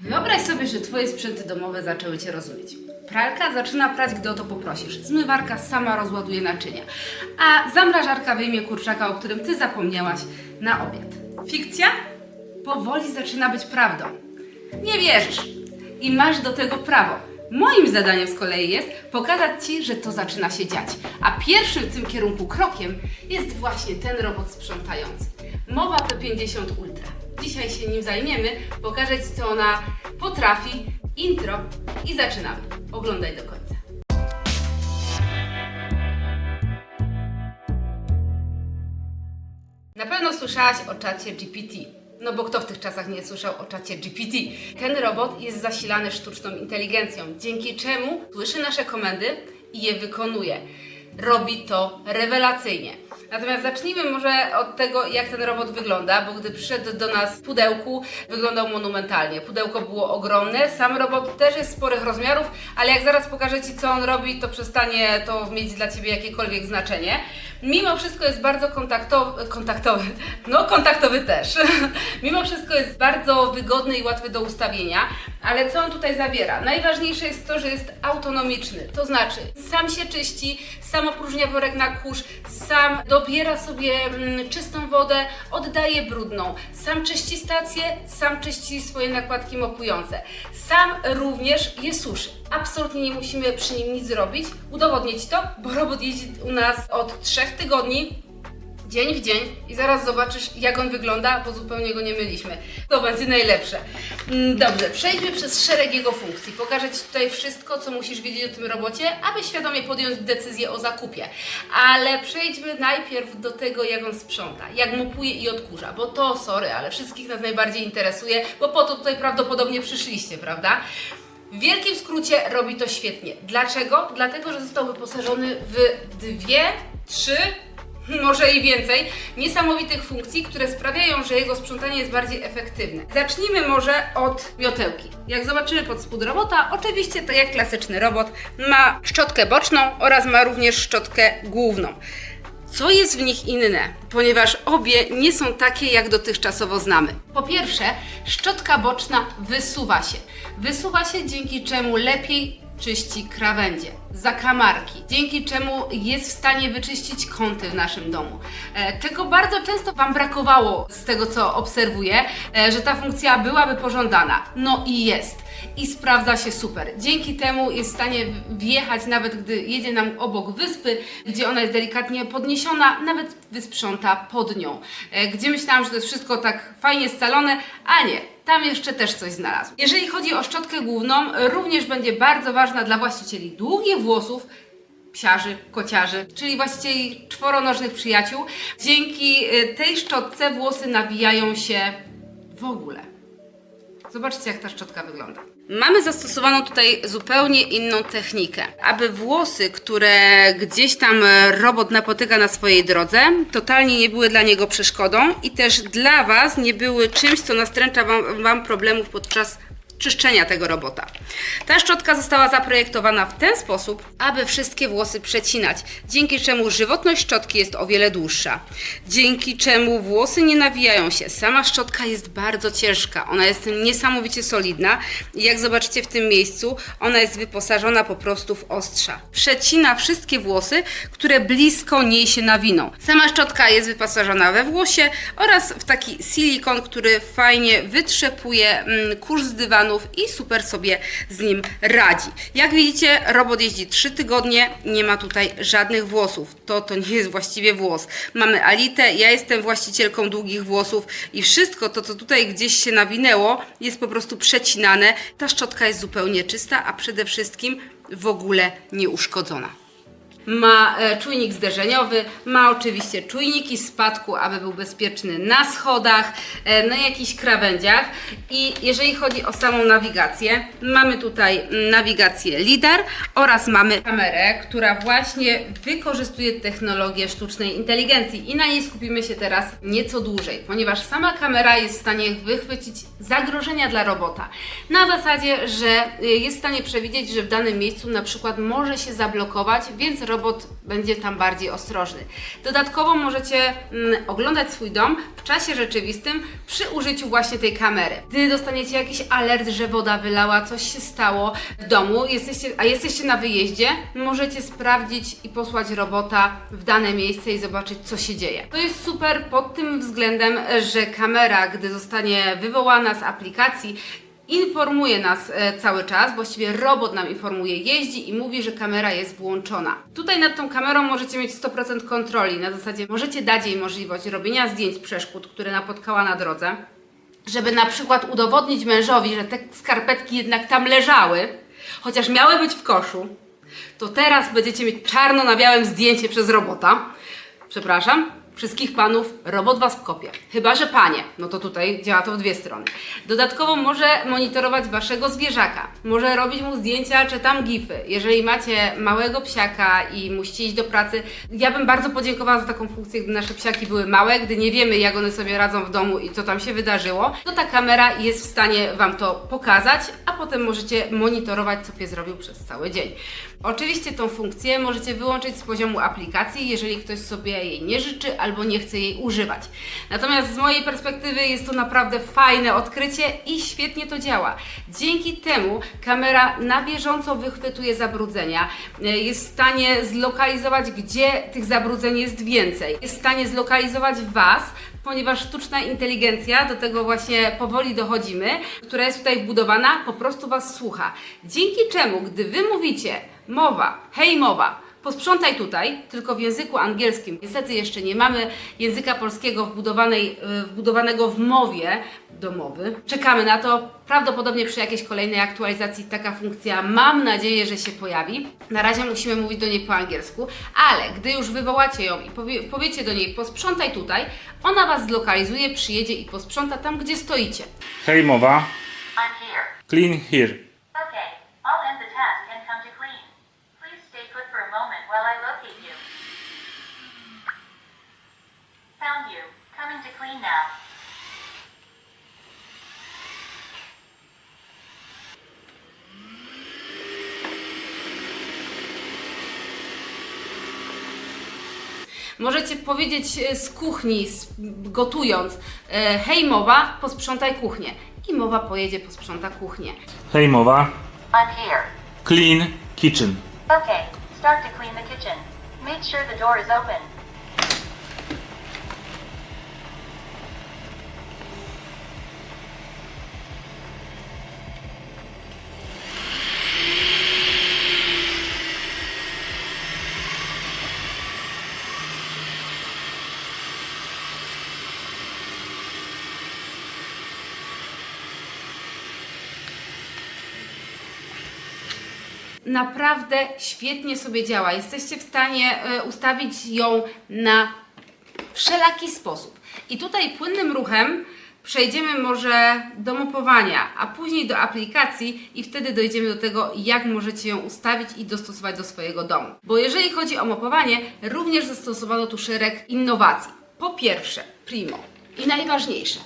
Wyobraź sobie, że Twoje sprzęty domowe zaczęły Cię rozumieć. Pralka zaczyna prać, gdy o to poprosisz. Zmywarka sama rozładuje naczynia. A zamrażarka wyjmie kurczaka, o którym Ty zapomniałaś na obiad. Fikcja? Powoli zaczyna być prawdą. Nie wierzysz i masz do tego prawo. Moim zadaniem z kolei jest pokazać Ci, że to zaczyna się dziać. A pierwszym w tym kierunku krokiem jest właśnie ten robot sprzątający. Mowa P50 Ultra. Dzisiaj się nim zajmiemy, pokażę Ci co ona potrafi. Intro i zaczynamy. Oglądaj do końca. Na pewno słyszałaś o czacie GPT. No bo kto w tych czasach nie słyszał o czacie GPT? Ten robot jest zasilany sztuczną inteligencją, dzięki czemu słyszy nasze komendy i je wykonuje. Robi to rewelacyjnie. Natomiast zacznijmy może od tego, jak ten robot wygląda, bo gdy przyszedł do nas w pudełku, wyglądał monumentalnie. Pudełko było ogromne, sam robot też jest sporych rozmiarów, ale jak zaraz pokażę Ci, co on robi, to przestanie to mieć dla Ciebie jakiekolwiek znaczenie. Mimo wszystko jest bardzo kontaktowy, kontaktowy, no kontaktowy też. Mimo wszystko jest bardzo wygodny i łatwy do ustawienia, ale co on tutaj zawiera? Najważniejsze jest to, że jest autonomiczny, to znaczy sam się czyści, sam opróżnia worek na kurz, sam dobiera sobie mm, czystą wodę, oddaje brudną, sam czyści stację, sam czyści swoje nakładki mopujące, sam również je suszy. Absolutnie nie musimy przy nim nic zrobić, udowodnić to, bo robot jeździ u nas od trzech tygodni, dzień w dzień i zaraz zobaczysz, jak on wygląda, bo zupełnie go nie myliśmy. To będzie najlepsze. Mm, Dobrze, przejdźmy przez szereg jego funkcji. Pokażę Ci tutaj wszystko, co musisz wiedzieć o tym robocie, aby świadomie podjąć decyzję o zakupie. Ale przejdźmy najpierw do tego, jak on sprząta, jak mopuje i odkurza, bo to, sorry, ale wszystkich nas najbardziej interesuje, bo po to tutaj prawdopodobnie przyszliście, prawda? W wielkim skrócie robi to świetnie. Dlaczego? Dlatego, że został wyposażony w dwie, trzy, może i więcej niesamowitych funkcji, które sprawiają, że jego sprzątanie jest bardziej efektywne. Zacznijmy może od miotełki. Jak zobaczymy pod spód robota, oczywiście tak jak klasyczny robot, ma szczotkę boczną oraz ma również szczotkę główną. Co jest w nich inne? Ponieważ obie nie są takie, jak dotychczasowo znamy. Po pierwsze, szczotka boczna wysuwa się. Wysuwa się, dzięki czemu lepiej czyści krawędzie, zakamarki, dzięki czemu jest w stanie wyczyścić kąty w naszym domu. E, Czego bardzo często Wam brakowało z tego, co obserwuję, e, że ta funkcja byłaby pożądana. No i jest. I sprawdza się super. Dzięki temu jest w stanie wjechać, nawet gdy jedzie nam obok wyspy, gdzie ona jest delikatnie podniesiona, nawet wysprząta pod nią. E, Gdzie myślałam, że to jest wszystko tak fajnie scalone, a nie. Tam jeszcze też coś znalazł. Jeżeli chodzi o szczotkę główną, również będzie bardzo ważna dla właścicieli długich włosów, psiarzy, kociarzy, czyli właścicieli czworonożnych przyjaciół. Dzięki y, tej szczotce włosy nawijają się w ogóle. Zobaczcie, jak ta szczotka wygląda. Mamy zastosowaną tutaj zupełnie inną technikę, aby włosy, które gdzieś tam robot napotyka na swojej drodze, totalnie nie były dla niego przeszkodą i też dla Was nie były czymś, co nastręcza Wam, wam problemów podczas czyszczenia tego robota. Ta szczotka została zaprojektowana w ten sposób, aby wszystkie włosy przecinać, dzięki czemu żywotność szczotki jest o wiele dłuższa, dzięki czemu włosy nie nawijają się. Sama szczotka jest bardzo ciężka, ona jest niesamowicie solidna i jak zobaczycie w tym miejscu, ona jest wyposażona po prostu w ostrza. Przecina wszystkie włosy, które blisko niej się nawiną. Sama szczotka jest wyposażona we włosie oraz w taki silikon, który fajnie wytrzepuje mm, kurz z i super sobie z nim radzi. Jak widzicie, robot jeździ 3 tygodnie, nie ma tutaj żadnych włosów. To to nie jest właściwie włos. Mamy Alitę, ja jestem właścicielką długich włosów i wszystko to, co tutaj gdzieś się nawinęło, jest po prostu przecinane. Ta szczotka jest zupełnie czysta, a przede wszystkim w ogóle nieuszkodzona. Ma e, czujnik zderzeniowy, ma oczywiście czujniki spadku, aby był bezpieczny na schodach, e, na jakichś krawędziach. I jeżeli chodzi o samą nawigację, mamy tutaj nawigację LIDAR oraz mamy kamerę, która właśnie wykorzystuje technologię sztucznej inteligencji. I na niej skupimy się teraz nieco dłużej, ponieważ sama kamera jest w stanie wychwycić zagrożenia dla robota. Na zasadzie, że y, jest w stanie przewidzieć, że w danym miejscu na przykład może się zablokować, więc robot będzie tam bardziej ostrożny. Dodatkowo możecie mm, oglądać swój dom w czasie rzeczywistym przy użyciu właśnie tej kamery. Gdy dostaniecie jakiś alert, że woda wylała, coś się stało w domu, jesteście, a jesteście na wyjeździe, możecie sprawdzić i posłać robota w dane miejsce i zobaczyć, co się dzieje. To jest super pod tym względem, że kamera, gdy zostanie wywołana z aplikacji, informuje nas e, cały czas, właściwie robot nam informuje, jeździ i mówi, że kamera jest włączona. Tutaj nad tą kamerą możecie mieć 100% kontroli, na zasadzie możecie dać jej możliwość robienia zdjęć przeszkód, które napotkała na drodze, żeby na przykład udowodnić mężowi, że te skarpetki jednak tam leżały, chociaż miały być w koszu, to teraz będziecie mieć czarno na białym zdjęcie przez robota. Przepraszam, wszystkich panów robot was kopie. Chyba, że panie, no to tutaj działa to w dwie strony. Dodatkowo może monitorować waszego zwierzaka, może robić mu zdjęcia czy tam gify. Jeżeli macie małego psiaka i musicie iść do pracy, ja bym bardzo podziękowała za taką funkcję, gdy nasze psiaki były małe, gdy nie wiemy jak one sobie radzą w domu i co tam się wydarzyło, to ta kamera jest w stanie wam to pokazać, a potem możecie monitorować, co pies zrobił przez cały dzień. Oczywiście tą funkcję możecie wyłączyć z poziomu aplikacji, jeżeli ktoś sobie jej nie życzy albo nie chce jej używać. Natomiast z mojej perspektywy jest to naprawdę fajne odkrycie i świetnie to działa. Dzięki temu kamera na bieżąco wychwytuje zabrudzenia, e, jest w stanie zlokalizować, gdzie tych zabrudzeń jest więcej, jest w stanie zlokalizować Was, ponieważ sztuczna inteligencja, do tego właśnie powoli dochodzimy, która jest tutaj wbudowana, po prostu Was słucha. Dzięki czemu, gdy Wy mówicie mowa, hej mowa, posprzątaj tutaj, tylko w języku angielskim. Niestety jeszcze nie mamy języka polskiego wbudowanej, y, wbudowanego w mowie domowy. Czekamy na to. Prawdopodobnie przy jakiejś kolejnej aktualizacji taka funkcja, mam nadzieję, że się pojawi. Na razie musimy mówić do niej po angielsku, ale gdy już wywołacie ją i powie, powiecie do niej posprzątaj tutaj, ona Was zlokalizuje, przyjedzie i posprząta tam, gdzie stoicie. Hej mowa, I'm here. clean here. Now. Możecie powiedzieć e, z kuchni, z, gotując, e, hej mowa, posprzątaj kuchnię. I mowa pojedzie, posprząta kuchnię. Hej mowa, I'm here. clean kitchen. Okay, start to clean the kitchen. Make sure the door is open. Naprawdę świetnie sobie działa. Jesteście w stanie e, ustawić ją na wszelaki sposób. I tutaj płynnym ruchem przejdziemy może do mopowania, a później do aplikacji i wtedy dojdziemy do tego, jak możecie ją ustawić i dostosować do swojego domu. Bo jeżeli chodzi o mopowanie, również zastosowano tu szereg innowacji. Po pierwsze, primo i najważniejsze,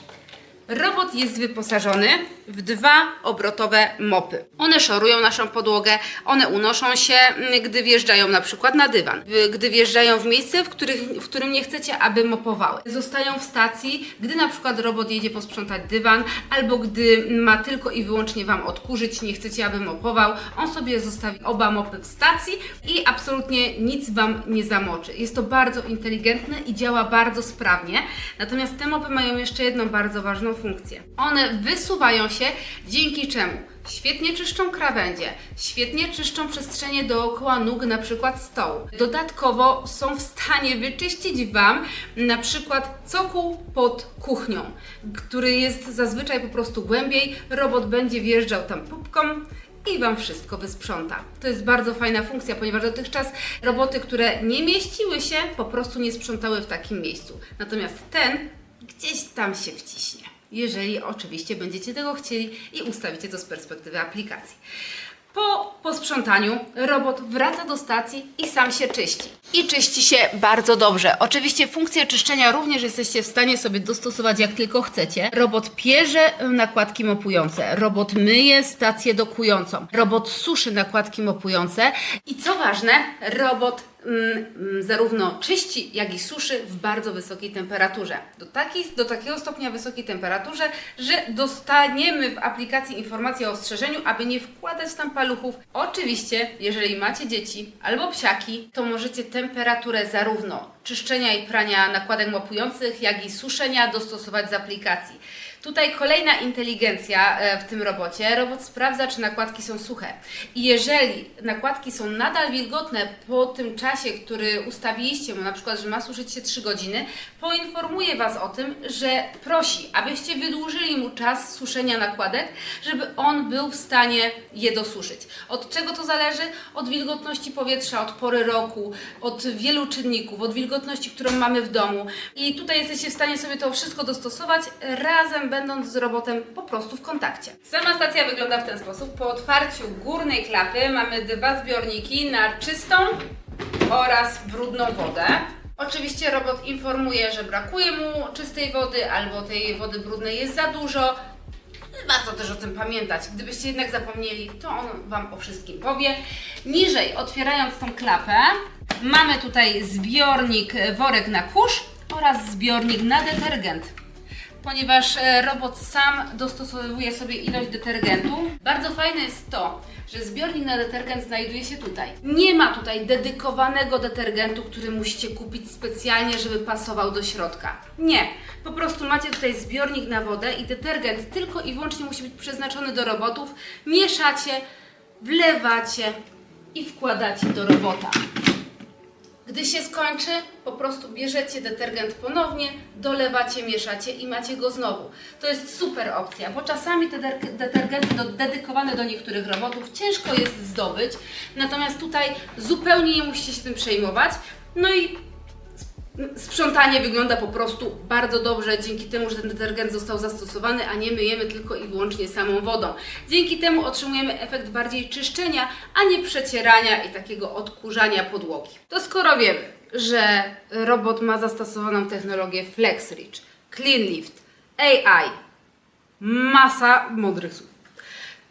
Robot jest wyposażony w dwa obrotowe mopy. One szorują naszą podłogę, one unoszą się, mm, gdy wjeżdżają na przykład na dywan, gdy wjeżdżają w miejsce, w, których, w którym nie chcecie, aby mopowały. Zostają w stacji, gdy na przykład robot jedzie posprzątać dywan, albo gdy ma tylko i wyłącznie Wam odkurzyć, nie chcecie, aby mopował, on sobie zostawi oba mopy w stacji i absolutnie nic Wam nie zamoczy. Jest to bardzo inteligentne i działa bardzo sprawnie. Natomiast te mopy mają jeszcze jedną bardzo ważną funkcję. One wysuwają się, dzięki czemu świetnie czyszczą krawędzie, świetnie czyszczą przestrzenie dookoła nóg, na przykład stołu. Dodatkowo są w stanie wyczyścić Wam na przykład cokół pod kuchnią, który jest zazwyczaj po prostu głębiej. Robot będzie wjeżdżał tam pupką i Wam wszystko wysprząta. To jest bardzo fajna funkcja, ponieważ dotychczas roboty, które nie mieściły się, po prostu nie sprzątały w takim miejscu. Natomiast ten gdzieś tam się wciśnie, jeżeli oczywiście będziecie tego chcieli i ustawicie to z perspektywy aplikacji. Po posprzątaniu robot wraca do stacji i sam się czyści. I czyści się bardzo dobrze. Oczywiście funkcję czyszczenia również jesteście w stanie sobie dostosować jak tylko chcecie. Robot pierze nakładki mopujące, robot myje stację dokującą, robot suszy nakładki mopujące i co ważne, robot zarówno czyści, jak i suszy w bardzo wysokiej temperaturze. Do, do takiego stopnia wysokiej temperaturze, że dostaniemy w aplikacji informację o ostrzeżeniu, aby nie wkładać tam paluchów. Oczywiście, jeżeli macie dzieci albo psiaki, to możecie temperaturę zarówno czyszczenia i prania nakładek łapujących, jak i suszenia dostosować z aplikacji. Tutaj kolejna inteligencja e, w tym robocie. Robot sprawdza, czy nakładki są suche. I jeżeli nakładki są nadal wilgotne po tym czasie, który ustawiliście mu, na przykład, że ma suszyć się 3 godziny, poinformuje Was o tym, że prosi, abyście wydłużyli mu czas suszenia nakładek, żeby on był w stanie je dosuszyć. Od czego to zależy? Od wilgotności powietrza, od pory roku, od wielu czynników, od wilgotności, którą mamy w domu. I tutaj jesteście w stanie sobie to wszystko dostosować razem będąc z robotem po prostu w kontakcie. Sama stacja wygląda w ten sposób. Po otwarciu górnej klapy mamy dwa zbiorniki na czystą oraz brudną wodę. Oczywiście robot informuje, że brakuje mu czystej wody albo tej wody brudnej jest za dużo. Warto też o tym pamiętać. Gdybyście jednak zapomnieli, to on Wam o wszystkim powie. Niżej, otwierając tą klapę, mamy tutaj zbiornik, worek na kurz oraz zbiornik na detergent ponieważ e, robot sam dostosowuje sobie ilość detergentu. Bardzo fajne jest to, że zbiornik na detergent znajduje się tutaj. Nie ma tutaj dedykowanego detergentu, który musicie kupić specjalnie, żeby pasował do środka. Nie, po prostu macie tutaj zbiornik na wodę i detergent tylko i wyłącznie musi być przeznaczony do robotów. Mieszacie, wlewacie i wkładacie do robota. Gdy się skończy, po prostu bierzecie detergent ponownie, dolewacie, mieszacie i macie go znowu. To jest super opcja, bo czasami te detergenty do, dedykowane do niektórych robotów ciężko jest zdobyć, natomiast tutaj zupełnie nie musicie się tym przejmować. No i Sprzątanie wygląda po prostu bardzo dobrze dzięki temu, że ten detergent został zastosowany, a nie myjemy tylko i wyłącznie samą wodą. Dzięki temu otrzymujemy efekt bardziej czyszczenia, a nie przecierania i takiego odkurzania podłogi. To skoro wiemy, że robot ma zastosowaną technologię FlexReach, CleanLift, AI, masa mądrych słów,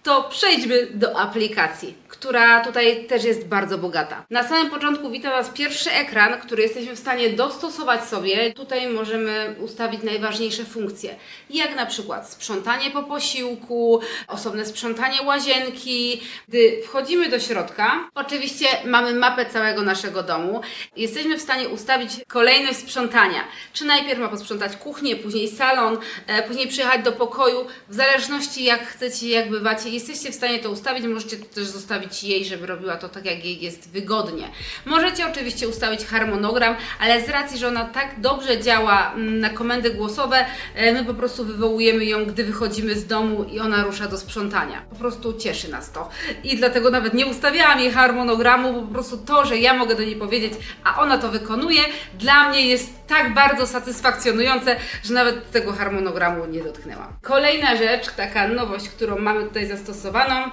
to przejdźmy do aplikacji, która tutaj też jest bardzo bogata. Na samym początku wita nas pierwszy ekran, który jesteśmy w stanie dostosować sobie. Tutaj możemy ustawić najważniejsze funkcje, jak na przykład sprzątanie po posiłku, osobne sprzątanie łazienki. Gdy wchodzimy do środka, oczywiście mamy mapę całego naszego domu. Jesteśmy w stanie ustawić kolejność sprzątania. Czy najpierw ma posprzątać kuchnię, później salon, e, później przyjechać do pokoju, w zależności jak chcecie, jak bywacie, jesteście w stanie to ustawić. Możecie to też zostawić jej, żeby robiła to tak, jak jej jest wygodnie. Możecie oczywiście ustawić harmonogram, ale z racji, że ona tak dobrze działa mm, na komendy głosowe, e, my po prostu wywołujemy ją, gdy wychodzimy z domu i ona rusza do sprzątania. Po prostu cieszy nas to. I dlatego nawet nie ustawiałam jej harmonogramu, bo po prostu to, że ja mogę do niej powiedzieć, a ona to wykonuje, dla mnie jest tak bardzo satysfakcjonujące, że nawet tego harmonogramu nie dotknęłam. Kolejna rzecz, taka nowość, którą mamy tutaj zastosowaną,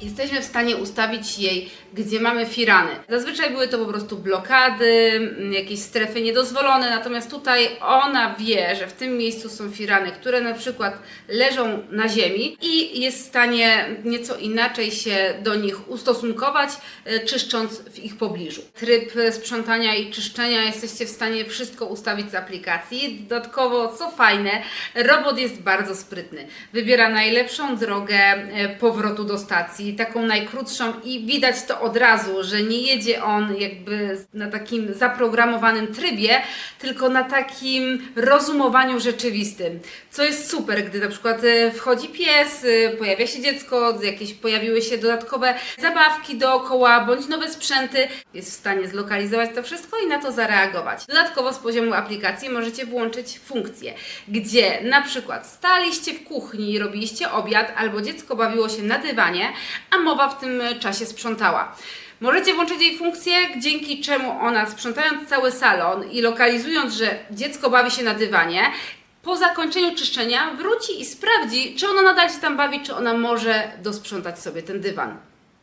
Jesteśmy w stanie ustawić jej, gdzie mamy firany. Zazwyczaj były to po prostu blokady, mm, jakieś strefy niedozwolone, natomiast tutaj ona wie, że w tym miejscu są firany, które na przykład leżą na ziemi i jest w stanie nieco inaczej się do nich ustosunkować, e, czyszcząc w ich pobliżu. Tryb e, sprzątania i czyszczenia jesteście w stanie wszystko ustawić z aplikacji. Dodatkowo, co fajne, robot jest bardzo sprytny. Wybiera najlepszą drogę e, powrotu do stacji, taką najkrótszą i widać to od razu, że nie jedzie on jakby na takim zaprogramowanym trybie, tylko na takim rozumowaniu rzeczywistym. Co jest super, gdy na przykład e, wchodzi pies, e, pojawia się dziecko, jakieś pojawiły się dodatkowe zabawki dookoła, bądź nowe sprzęty, jest w stanie zlokalizować to wszystko i na to zareagować. Dodatkowo z poziomu aplikacji możecie włączyć funkcje, gdzie na przykład staliście w kuchni i robiliście obiad, albo dziecko bawiło się na dywanie, a mowa w tym czasie sprzątała. Możecie włączyć jej funkcję, dzięki czemu ona sprzątając cały salon i lokalizując, że dziecko bawi się na dywanie, po zakończeniu czyszczenia wróci i sprawdzi, czy ono nadal się tam bawi, czy ona może dosprzątać sobie ten dywan.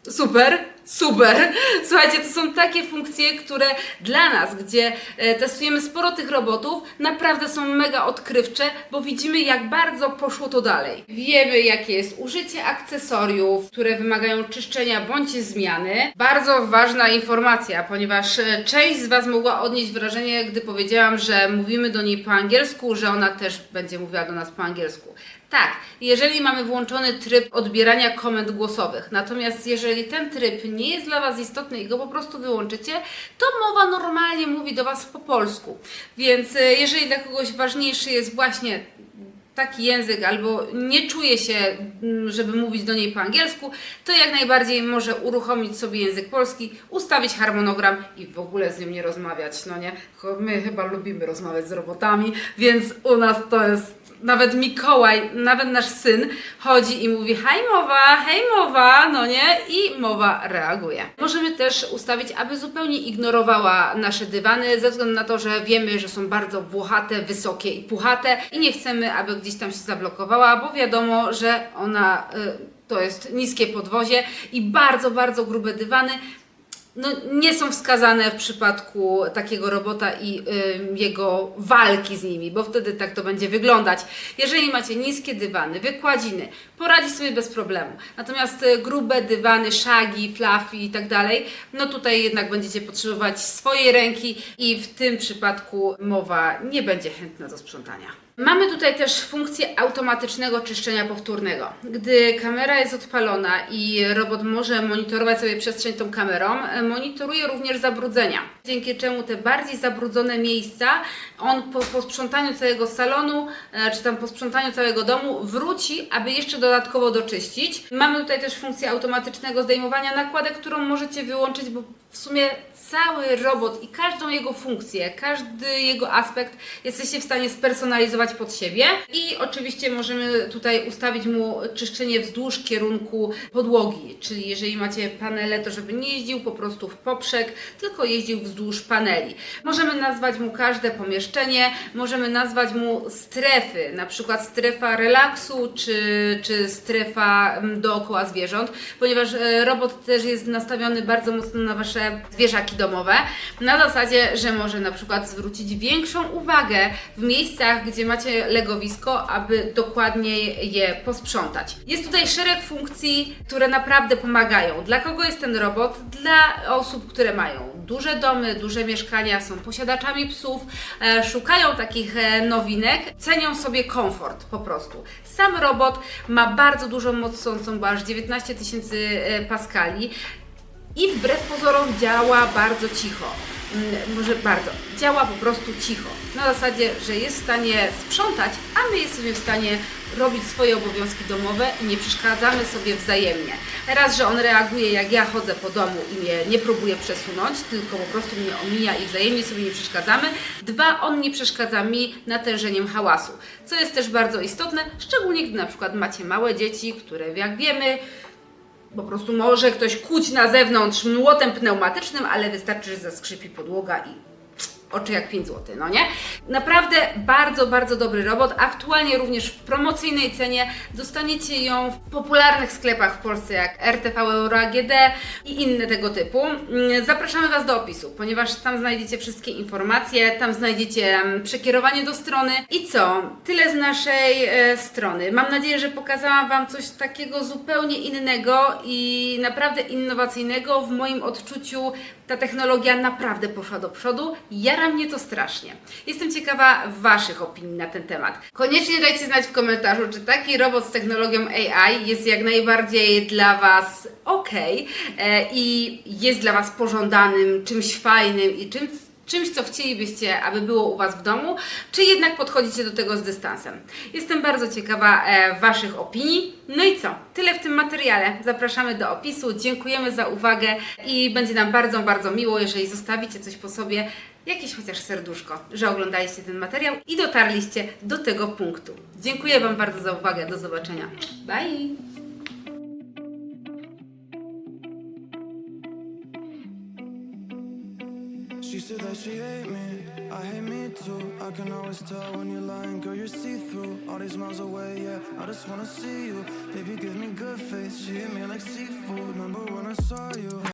Super, super. Słuchajcie, to są takie funkcje, które dla nas, gdzie e, testujemy sporo tych robotów, naprawdę są mega odkrywcze, bo widzimy, jak bardzo poszło to dalej. Wiemy, jakie jest użycie akcesoriów, które wymagają czyszczenia bądź zmiany. Bardzo ważna informacja, ponieważ e, część z Was mogła odnieść wrażenie, gdy powiedziałam, że mówimy do niej po angielsku, że ona też będzie mówiła do nas po angielsku. Tak, jeżeli mamy włączony tryb odbierania komend głosowych, natomiast jeżeli ten tryb nie jest dla Was istotny i go po prostu wyłączycie, to mowa normalnie mówi do Was po polsku. Więc e, jeżeli dla kogoś ważniejszy jest właśnie taki język albo nie czuje się, mm, żeby mówić do niej po angielsku, to jak najbardziej może uruchomić sobie język polski, ustawić harmonogram i w ogóle z nim nie rozmawiać, no nie? My chyba lubimy rozmawiać z robotami, więc u nas to jest nawet Mikołaj, nawet nasz syn chodzi i mówi hej mowa, hej mowa, no nie? I mowa reaguje. Możemy też ustawić, aby zupełnie ignorowała nasze dywany, ze względu na to, że wiemy, że są bardzo włochate, wysokie i puchate i nie chcemy, aby gdzieś tam się zablokowała, bo wiadomo, że ona y, to jest niskie podwozie i bardzo, bardzo grube dywany no, nie są wskazane w przypadku takiego robota i y, jego walki z nimi, bo wtedy tak to będzie wyglądać. Jeżeli macie niskie dywany, wykładziny, poradzi sobie bez problemu. Natomiast y, grube dywany, szagi, fluffy i tak dalej, no tutaj jednak będziecie potrzebować swojej ręki i w tym przypadku mowa nie będzie chętna do sprzątania. Mamy tutaj też funkcję automatycznego czyszczenia powtórnego. Gdy kamera jest odpalona i robot może monitorować sobie przestrzeń tą kamerą, monitoruje również zabrudzenia. Dzięki czemu te bardziej zabrudzone miejsca, on po, po sprzątaniu całego salonu, e, czy tam po sprzątaniu całego domu, wróci, aby jeszcze dodatkowo doczyścić. Mamy tutaj też funkcję automatycznego zdejmowania nakładek, którą możecie wyłączyć, bo w sumie cały robot i każdą jego funkcję, każdy jego aspekt jesteście w stanie spersonalizować pod siebie. I oczywiście możemy tutaj ustawić mu czyszczenie wzdłuż kierunku podłogi, czyli jeżeli macie panele, to żeby nie jeździł po prostu w poprzek, tylko jeździł wzdłuż paneli. Możemy nazwać mu każde pomieszczenie, możemy nazwać mu strefy, na przykład strefa relaksu czy, czy strefa mm, dookoła zwierząt, ponieważ e, robot też jest nastawiony bardzo mocno na Wasze zwierzaki domowe, na zasadzie, że może na przykład zwrócić większą uwagę w miejscach, gdzie macie legowisko, aby dokładniej je posprzątać. Jest tutaj szereg funkcji, które naprawdę pomagają. Dla kogo jest ten robot? Dla osób, które mają duże domy, duże mieszkania, są posiadaczami psów, e, szukają takich e, nowinek, cenią sobie komfort po prostu. Sam robot ma bardzo dużą moc sącą, bo aż 19 tysięcy e, paskali i wbrew pozorom działa bardzo cicho. Mm, Może bardzo. Działa po prostu cicho. Na zasadzie, że jest w stanie sprzątać, a my jesteśmy w stanie robić swoje obowiązki domowe i nie przeszkadzamy sobie wzajemnie. Raz, że on reaguje jak ja chodzę po domu i mnie nie próbuje przesunąć, tylko po prostu mnie omija i wzajemnie sobie nie przeszkadzamy. Dwa, on nie przeszkadza mi natężeniem hałasu, co jest też bardzo istotne, szczególnie gdy na przykład macie małe dzieci, które jak wiemy po prostu może ktoś kuć na zewnątrz młotem pneumatycznym, ale wystarczy, że zaskrzypi podłoga i oczy jak 5 zł, no nie? Naprawdę bardzo, bardzo dobry robot. Aktualnie również w promocyjnej cenie dostaniecie ją w popularnych sklepach w Polsce jak RTV Euro AGD i inne tego typu. Mm, Zapraszamy Was do opisu, ponieważ tam znajdziecie wszystkie informacje, tam znajdziecie przekierowanie do strony. I co? Tyle z naszej e, strony. Mam nadzieję, że pokazałam Wam coś takiego zupełnie innego i naprawdę innowacyjnego. W moim odczuciu ta technologia naprawdę poszła do przodu. Jara mnie to strasznie. Jestem ciekawa Waszych opinii na ten temat. Koniecznie dajcie znać w komentarzu, czy taki robot z technologią AI jest jak najbardziej dla Was ok e, i jest dla Was pożądanym, czymś fajnym i czymś czymś, co chcielibyście, aby było u Was w domu, czy jednak podchodzicie do tego z dystansem. Jestem bardzo ciekawa e, Waszych opinii. No i co? Tyle w tym materiale. Zapraszamy do opisu. Dziękujemy za uwagę i będzie nam bardzo, bardzo miło, jeżeli zostawicie coś po sobie, jakieś chociaż serduszko, że oglądaliście ten materiał i dotarliście do tego punktu. Dziękuję Wam bardzo za uwagę. Do zobaczenia. Bye! Said that she hate me. I hate me too. I can always tell when you're lying, girl, you're see through. All these miles away, yeah. I just wanna see you. Baby, give me good face. She hit me like seafood. Remember when I saw you?